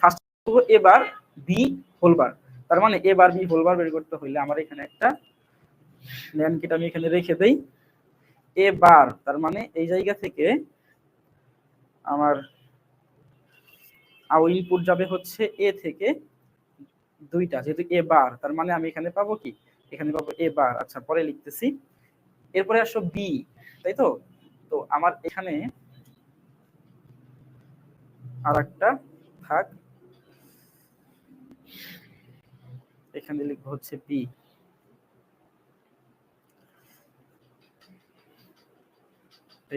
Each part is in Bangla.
ফার্স্ট এবার বি হোলবার তার মানে এবার বি হোলবার বের করতে হইলে আমার এখানে একটা ল্যান্ড কিট আমি এখানে রেখে দেই। এ বার তার মানে এই জায়গা থেকে আমার আর ইনপুট যাবে হচ্ছে এ থেকে দুইটা, যেহেতু এ বার তার মানে আমি এখানে পাবো কি? এখানে পাবো এ বার আচ্ছা পরে লিখতেছি। এরপরে আসো বি তাই তো? তো আমার এখানে আর একটা থাক। এখানে লিখব হচ্ছে বি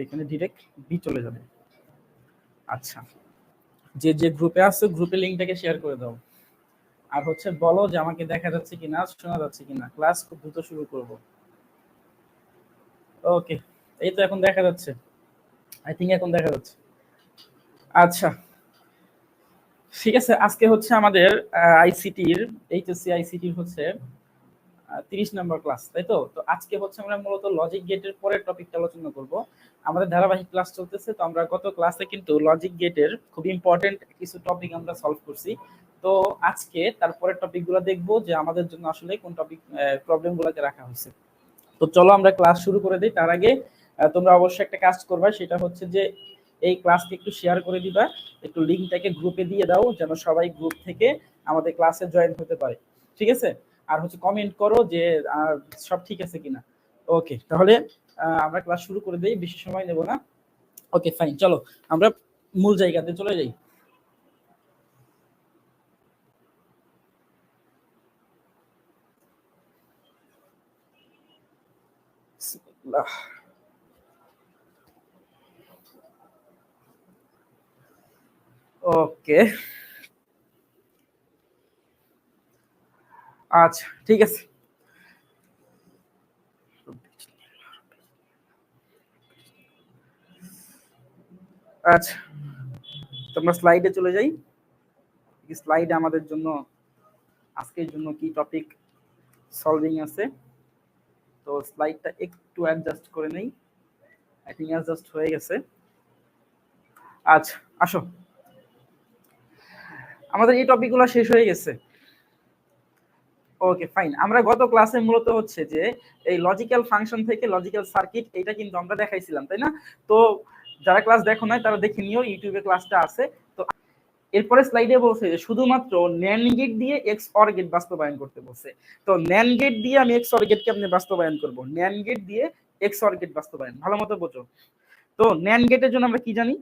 এখানে ডিরেক্ট বি চলে যাবে। আচ্ছা যে যে গ্রুপে আছে গ্রুপে লিঙ্কটাকে শেয়ার করে দাও। আর হচ্ছে বলো যে আমাকে দেখা যাচ্ছে কিনা, শোনা যাচ্ছে কিনা। ক্লাস খুব দ্রুত শুরু করব। ওকে এই তো এখন দেখা যাচ্ছে। আই থিঙ্ক এখন দেখা যাচ্ছে। আচ্ছা ঠিক আছে, আজকে হচ্ছে আমাদের আইসিটির এইচএসসি আইসিটির হচ্ছে তিরিশ নম্বর ক্লাস তাই তো? তো আজকে হচ্ছে আমরা মূলত লজিক গেটের পরের টপিকটা আলোচনা করব। আমাদের ধারাবাহিক ক্লাস চলতেছে, তো আমরা গত ক্লাসে কিন্তু লজিক গেটের খুব ইম্পর্টেন্ট কিছু টপিক আমরা সলভ করছি। তো আজকে তারপরের টপিকগুলো দেখব যে আমাদের জন্য আসলে কোন টপিক প্রবলেমগুলোকে রাখা হয়েছে। তো চলো আমরা ক্লাস শুরু করে দিই, তার আগে তোমরা অবশ্যই একটা কাজ করবা, সেটা হচ্ছে যে এই ক্লাসকে একটু শেয়ার করে দিবা, একটু লিঙ্কটাকে গ্রুপে দিয়ে দাও, যেন সবাই গ্রুপ থেকে আমাদের ক্লাসে জয়েন হতে পারে। ঠিক আছে? আর হচ্ছে কমেন্ট করো যে সব ঠিক আছে কিনা। ওকে তাহলে আমরা ক্লাস শুরু করে দিই, বেশি সময় নেব না। ওকে ফাইন চলো, আমরা মূল জায়গাতে চলে যাই। ওকে আচ্ছা ঠিক আছে। আচ্ছা তোমরা স্লাইডে চলে যাই। স্লাইডে আমাদের জন্য, আজকের জন্য কি টপিক সলভিং আছে? তো স্লাইডটা একটু অ্যাডজাস্ট করে নেই। আই থিঙ্ক অ্যাডজাস্ট হয়ে গেছে। আচ্ছা আসো। আমাদের এই টপিকগুলো শেষ হয়ে গেছে। ওকে ফাইন আমরা গত ক্লাসে মূলত হচ্ছে যে, এই লজিক্যাল ফাংশন থেকে লজিক্যাল সার্কিট এটা কিন্তু আমরা দেখাইছিলাম, তাই না? তো যারা ক্লাস দেখো নাই, তারা দেখে নিও ইউটিউবে ক্লাসটা আছে। তো এরপরে স্লাইডে বলছে যে, শুধুমাত্র ন্যান গেট দিয়ে এক্স অর গেট বাস্তবায়ন করতে বলছে। তো ন্যান গেট দিয়ে আমি এক্স অর গেটকে আপনি বাস্তবায়ন করব? ন্যান গেট দিয়ে এক্স অর গেট বাস্তবায়ন। ভালো মতো বোঝো। তো ন্যান গেটের জন্য আমরা কি জানি?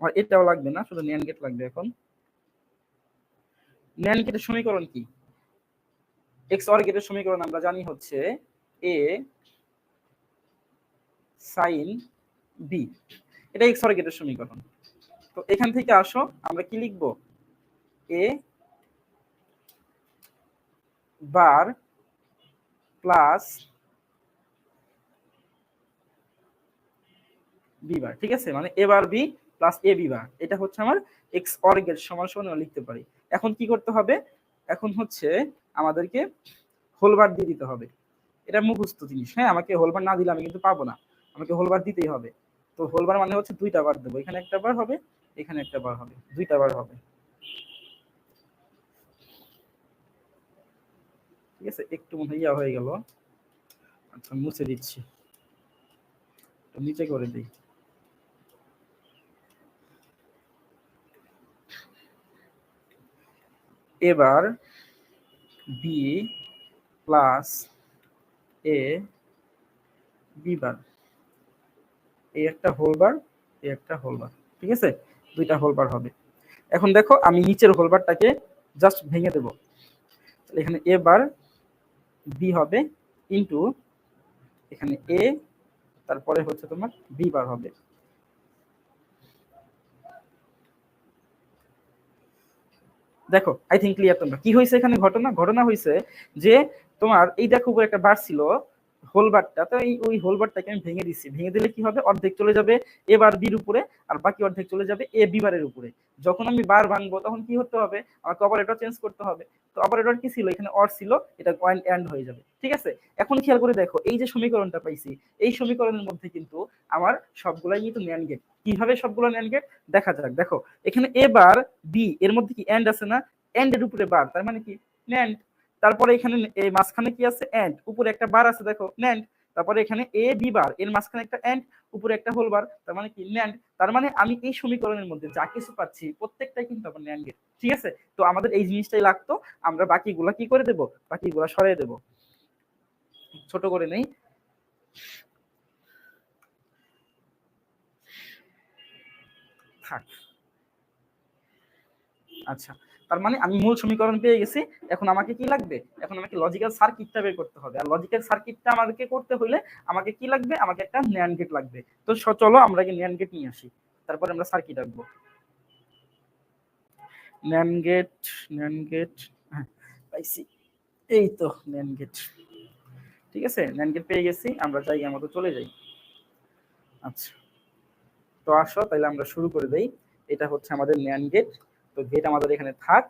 আর এটাও লাগবে না, শুধু ন্যান গেট লাগবে এখন। ন্যান গেটের সমীকরণ কি? এক্স অর গেটের সমীকরণ আমরা জানি হচ্ছে এ সাইন বি এটা এক্স অর গেটের সমীকরণ। তো এখান থেকে আসো, আমরা কি লিখব? এ বার প্লাস বি বার ঠিক আছে? মানে A bar B plus A B এটা হচ্ছে আমার এক্স অর গেট সমান সমান লিখতে পারি। এখন কি করতে হবে? এখন হচ্ছে আমাদেরকে হোলবার দিয়ে দিতে হবে। এটা মুখস্থ জিনিস। হ্যাঁ আমাকে হোলবার না দিলে আমি কিন্তু পাবো না। আমাকে হোলবার দিতেই হবে। তো হোলবার মানে হচ্ছে দুইটা বার দেবো। এখানে একটা বার হবে, এখানে একটা বার হবে। দুইটা বার হবে। ঠিক আছে? একটু মনে ইয়া হয়ে গেল। আচ্ছা মুছে দিচ্ছি। নিচে করে দিই। এবার B plus A B bar এই একটা হোলবার এই একটা হোলবার ঠিক আছে? দুইটা হোলবার হবে। এখন দেখো, আমি নিচের হোলবারটাকে জাস্ট ভেঙে দেব। এখানে এ বার বি হবে ইন্টু এখানে এ তারপরে হচ্ছে তোমার বি বার হবে। দেখো আই থিঙ্ক ক্লিয়ার তোমরা। কি হয়েছে এখানে ঘটনা? ঘটনা হয়েছে যে তোমার, এই দেখো একটা বার ছিল। হোলবারটা, তো ওই হোলবারটাকে আমি ভেঙে দিচ্ছি ভেঙে দিলে কি হবে? অর্ধেক চলে যাবে এ বার বির উপরে আর বাকি অর্ধেক চলে যাবে এ বি বারের উপরে। যখন আমি বার ভাঙবো তখন কি হতে হবে? আমাকে অপারেটর চেঞ্জ করতে হবে। তো অপারেটর কি ছিল? এখানে অর ছিল, এটা পয়েন্ট এন্ড হয়ে যাবে। ঠিক আছে? এখন খেয়াল করে দেখো, এই যে সমীকরণটা পাইছি, এই সমীকরণের মধ্যে কিন্তু আমার সবগুলাই কিন্তু ন্যান গেট কীভাবে সবগুলো ন্যান গেট দেখা যাক। দেখো, এখানে এ বার বি, এর মধ্যে কি এন্ড আছে না? এন্ড এর উপরে বার, তার মানে কি? ন্যান্ড তারপরে এখানে এই মাঝখানে কি আছে? এন্ড উপরে একটা বার আছে, দেখো ন্যান্ড তারপরে এখানে এ বি বার। এর মাঝখানে একটা এন্ড উপরে একটা হোল বার। তার মানে কি? ন্যান্ড তার মানে আমি এই সমীকরণের মধ্যে যা কিছু পাচ্ছি, প্রত্যেকটাই কিন্তু আমার ন্যান্ড গেট ঠিক আছে? তো আমাদের এই জিনিসটাই লাগতো। আমরা বাকিগুলা কি করে দেব? বাকিগুলা সরিয়ে দেব। ছোট করে নেই। থাক। আচ্ছা। তার মানে আমি মূল সমীকরণ পেয়ে গেছি, এখন আমাকে কি লাগবে? এখন আমাকে লজিক্যাল সার্কিটটা বের করতে হবে। আর লজিক্যাল সার্কিটটা আমাদেরকে করতে হলে আমাকে কি লাগবে? আমাকে একটা ন্যান গেট লাগবে। তো চলো আমরা আগে ন্যান গেট নিয়ে আসি। তারপরে আমরা সার্কিট আঁকবো। ন্যান গেট ন্যান গেট হ্যাঁ পাইছি। এই তো ন্যান গেট ঠিক আছে? ন্যান গেট পেয়ে গেছি, আমরা জায়গা মতো চলে যাই। আচ্ছা। তো আসো তাহলে আমরা শুরু করে দেই। এটা হচ্ছে আমাদের ন্যান গেট তো গেট আমাদের এখানে থাক।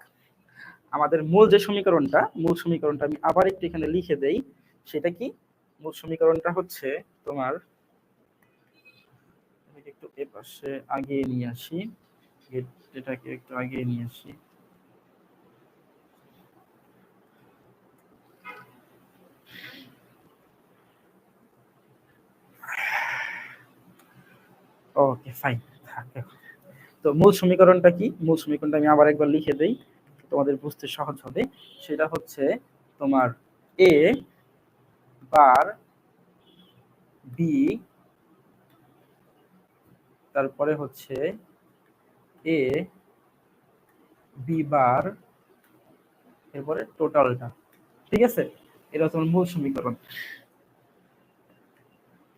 আমাদের মূল যে সমীকরণটা, মূল সমীকরণটা আমি আবার একটু এখানে লিখে দেই। সেটা কি? মূল সমীকরণটা হচ্ছে তোমার একটু এ পাশে আগিয়ে নিয়ে আসি। এটাকে একটু আগিয়ে নিয়ে আসি। ওকে ফাইন থাক। তো মূল সমীকরণটা কি? মূল সমীকরণটা আমি আবার একবার লিখে দেই, তোমাদের বুঝতে সহজ হবে। সেটা হচ্ছে তোমার এ বার বি তারপরে হচ্ছে এ বি বার, এরপরে টোটালটা ঠিক আছে? এটা তোমার মূল সমীকরণ।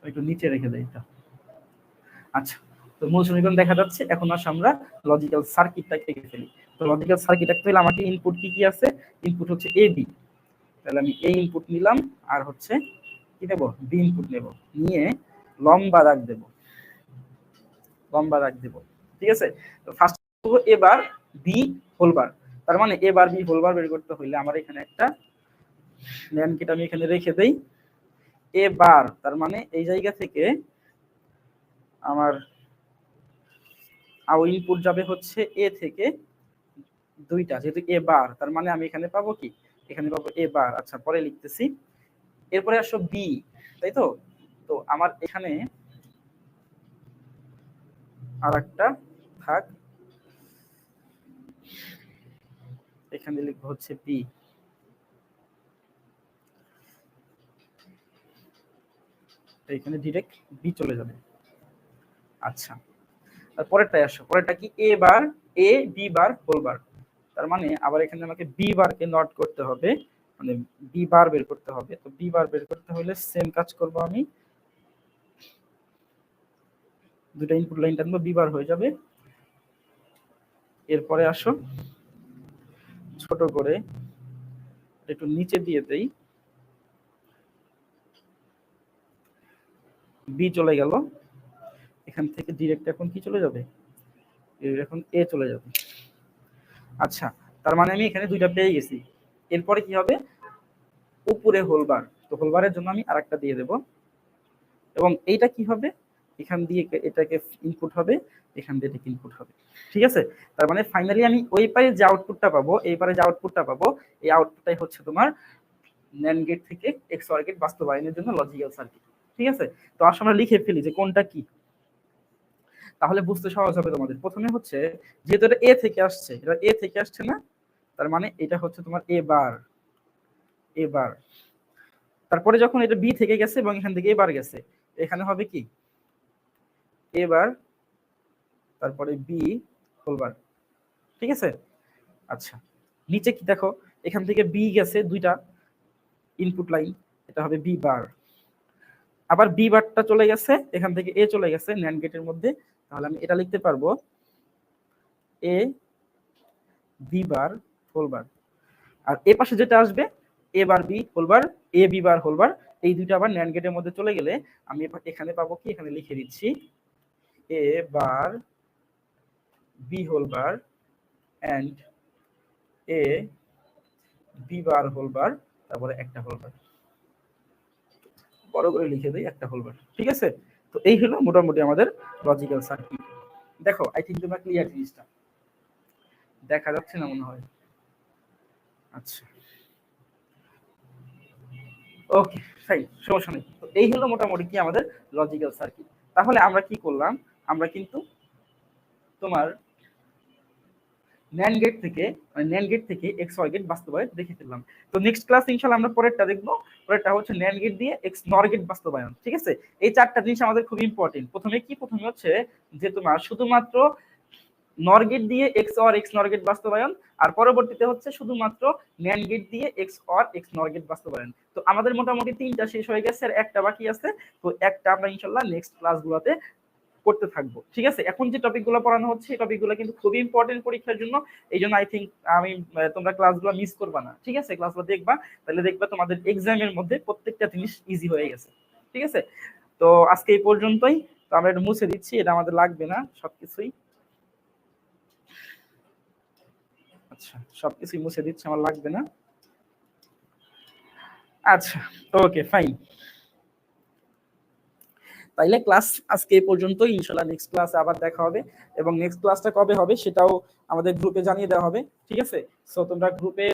একটু নিচে রেখে দেয় এটা। আচ্ছা। তো মূল সমীকরণ দেখা যাচ্ছে, এখন আসে আমরা লজিক্যাল সার্কিটটা এঁকে ফেলি। তো লজিক্যাল সার্কিট আঁকতে হলে আমাকে ইনপুট কি কি আছে? ইনপুট হচ্ছে এ বি তাহলে আমি এ ইনপুট নিলাম, আর হচ্ছে কি নেব? বি ইনপুট নেব। নিয়ে লম্বা দাগ দেব। লম্বা দাগ দেব। ঠিক আছে? তো ফার্স্ট এবার বি হোলবার তার মানে এবার বি হোলবার বের করতে হইলে আমার এখানে একটা কিট আমি এখানে রেখে দেই। এ বার তার মানে এই জায়গা থেকে আমার আর ইনপুট যাবে হচ্ছে এ থেকে দুইটা, যেহেতু এ বার তার মানে আমি এখানে পাবো কি? এখানে পাবো এ বার আচ্ছা পরে লিখতেছি। এরপরে আসো বি তাই তো? তো আমার এখানে আর একটা থাক এখানে লিখব হচ্ছে বি এখানে ডিরেক্ট বি চলে যাবে। আচ্ছা। পরেরটাই আসো। পরেরটা কি? এ বার এ বি বার হোল বার তার মানে আবার এখানে আমাকে বি বারকে নট করতে হবে। মানে বি বার বের করতে হবে। তো বি বার বের করতে হলে সেম কাজ করব আমি। দুটো ইনপুট লাইন টানবো বি বার হয়ে যাবে। এরপরে আসো। ছোট করে একটু নিচে দিয়ে দেই। বি চলে গেল। এখান থেকে ডিরেক্ট এখন কি চলে যাবে? এখন এ চলে যাবে। আচ্ছা তার মানে আমি এখানে দুইটা পেয়ে গেছি। এরপরে কি হবে? উপরে হোলবার তো হোলবারের জন্য আমি আরেকটা দিয়ে দেব। এবং এইটা কি হবে? এখান দিয়ে এটাকে ইনপুট হবে, এখান দিয়ে ইনপুট হবে। ঠিক আছে? তার মানে ফাইনালি আমি ওই পারে যে আউটপুটটা পাবো, এই পারে যে আউটপুটটা পাবো, এই আউটপুটটাই হচ্ছে তোমার ন্যান গেট থেকে এক্স গেট বাস্তবায়নের জন্য লজিক্যাল সার্কিট ঠিক আছে? তো আসলে আমরা লিখে ফেলি যে কোনটা কি। তাহলে বুঝতে সহজ হবে তোমাদের। প্রথমে হচ্ছে যেহেতু এটা এ থেকে আসছে এটা এ থেকে আসছে না, তার মানে এটা হচ্ছে তোমার এ বার এ বার তারপরে যখন এটা বি থেকে গেছে এবং এখান থেকে এ বার গেছে, এখানে হবে কি? এ বার তারপরে বি হোলবার ঠিক আছে? আচ্ছা নিচে কি দেখো? এখান থেকে বি গেছে দুইটা ইনপুট লাইন এটা হবে বি বার আবার বি বারটা চলে গেছে, এখান থেকে এ চলে গেছে ন্যান্ড গেটের মধ্যে তাহলে আমি এটা লিখতে পারব এ বি বার হোল বার আর এ পাশে যেটা আসবে A bar B whole bar A B bar whole bar এই দুইটা আবার ন্যান্ড গেটের মধ্যে চলে গেলে আমি এখানে পাবো কি? এখানে লিখে দিচ্ছি A bar B whole bar and A B bar whole bar তারপরে একটা হোল বার বড় করে লিখে দিই একটা হোল বার ঠিক আছে? তো এই হলো মোটামুটি আমাদের লজিক্যাল সার্কিট দেখো আই থিঙ্ক তোমরা ক্লিয়ার জিনিসটা। দেখা যাচ্ছে না মনে হয়। আচ্ছা। ওকে ফাইন সমস্যা নেই। তো এই হলো মোটামুটি কি আমাদের লজিক্যাল সার্কিট তাহলে আমরা কি করলাম? আমরা কিন্তু তোমার ন্যান গেট থেকে মানে ন্যান গেট থেকে এক্স ওয়াই গেট বাস্তবায়ন দেখে ফেললাম। তো নেক্সট ক্লাস ইনশাল্লাহ আমরা পরেরটা দেখব। পরেরটা হচ্ছে ন্যান গেট দিয়ে এক্স নর গেট বাস্তবায়ন, ঠিক আছে? এই চারটা জিনিস আমাদের খুব ইম্পর্টেন্ট প্রথমে কি? প্রথমে হচ্ছে যে তোমার শুধুমাত্র নর গেট দিয়ে XOR XNOR gate বাস্তবায়ন, আর পরবর্তীতে হচ্ছে শুধুমাত্র ন্যান গেট দিয়ে XOR XNOR gate বাস্তবায়ন। তো আমাদের মোটামুটি তিনটা শেষ হয়ে গেছে, আর একটা বাকি আছে। তো একটা আমরা ইনশাল্লাহ নেক্সট ক্লাসগুলোতে করতে থাকব। ঠিক আছে? এখন যে টপিকগুলো পড়ানো হচ্ছে, এই টপিকগুলো কিন্তু খুবই ইম্পর্টেন্ট পরীক্ষার জন্য। এই জন্য আই থিঙ্ক আমি তোমরা ক্লাসগুলো মিস করবা না। ঠিক আছে? ক্লাসগুলো দেখবা, তাহলে দেখবা তোমাদের এক্সামের মধ্যে প্রত্যেকটা জিনিস ইজি হয়ে গেছে। ঠিক আছে? তো আজকে এই পর্যন্তই। তো আমরা এটা মুছে দিচ্ছি, এটা আমাদের লাগবে না, সবকিছুই। আচ্ছা সবকিছুই মুছে দিচ্ছি, আমার লাগবে না। আচ্ছা ওকে ফাইন তাইলে ক্লাস আজকে এই পর্যন্ত ইনশাল্লাহ নেক্সট ক্লাসে আবার দেখা হবে এবং নেক্সট ক্লাসটা কবে হবে সেটাও আমাদের গ্রুপে জানিয়ে দেওয়া হবে, ঠিক আছে? সো তোমরা গ্রুপে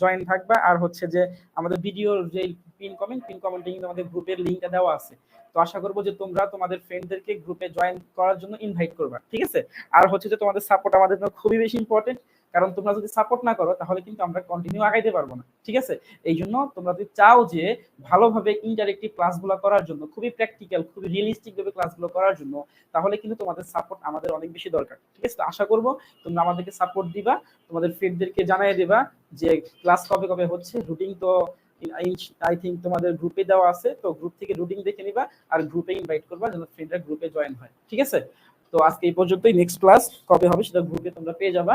জয়েন থাকবা আর হচ্ছে যে আমাদের ভিডিওর যে পিন কমেন্ট পিন কমেন্টে কিন্তু আমাদের গ্রুপের লিঙ্কটা দেওয়া আছে। তো আশা করব যে তোমরা তোমাদের ফ্রেন্ডদেরকে গ্রুপে জয়েন করার জন্য ইনভাইট করবা, ঠিক আছে? আর হচ্ছে যে তোমাদের সাপোর্ট আমাদের জন্য খুবই বেশি ইম্পর্টেন্ট কারণ তোমরা যদি সাপোর্ট না করো, তাহলে কিন্তু আমরা কন্টিনিউ আগাইতে পারব না। ঠিক আছে? এই জন্য তোমরা যদি চাও যে ভালোভাবে ইন্টারেক্টিভ ক্লাসগুলো করার জন্য, খুবই প্র্যাকটিক্যাল খুবই রিয়েলিস্টিক ভাবে ক্লাসগুলো করার জন্য, তাহলে কিন্তু তোমাদের সাপোর্ট আমাদের অনেক বেশি দরকার। ঠিক আছে? তো আশা করব তোমরা আমাদেরকে সাপোর্ট দিবা, তোমাদের ফ্রেন্ডদেরকে জানিয়ে দিবা যে ক্লাস কবে কবে হচ্ছে। রুটিন তো আই থিঙ্ক তোমাদের গ্রুপে দেওয়া আছে, তো গ্রুপ থেকে রুটিন দেখে নিবা আর গ্রুপে ইনভাইট করবা যেন ফ্রেন্ডরা গ্রুপে জয়েন হয়। ঠিক আছে? তো আজকে এই পর্যন্তই। নেক্সট ক্লাস কবে হবে সেটা গ্রুপে তোমরা পেয়ে যাবা।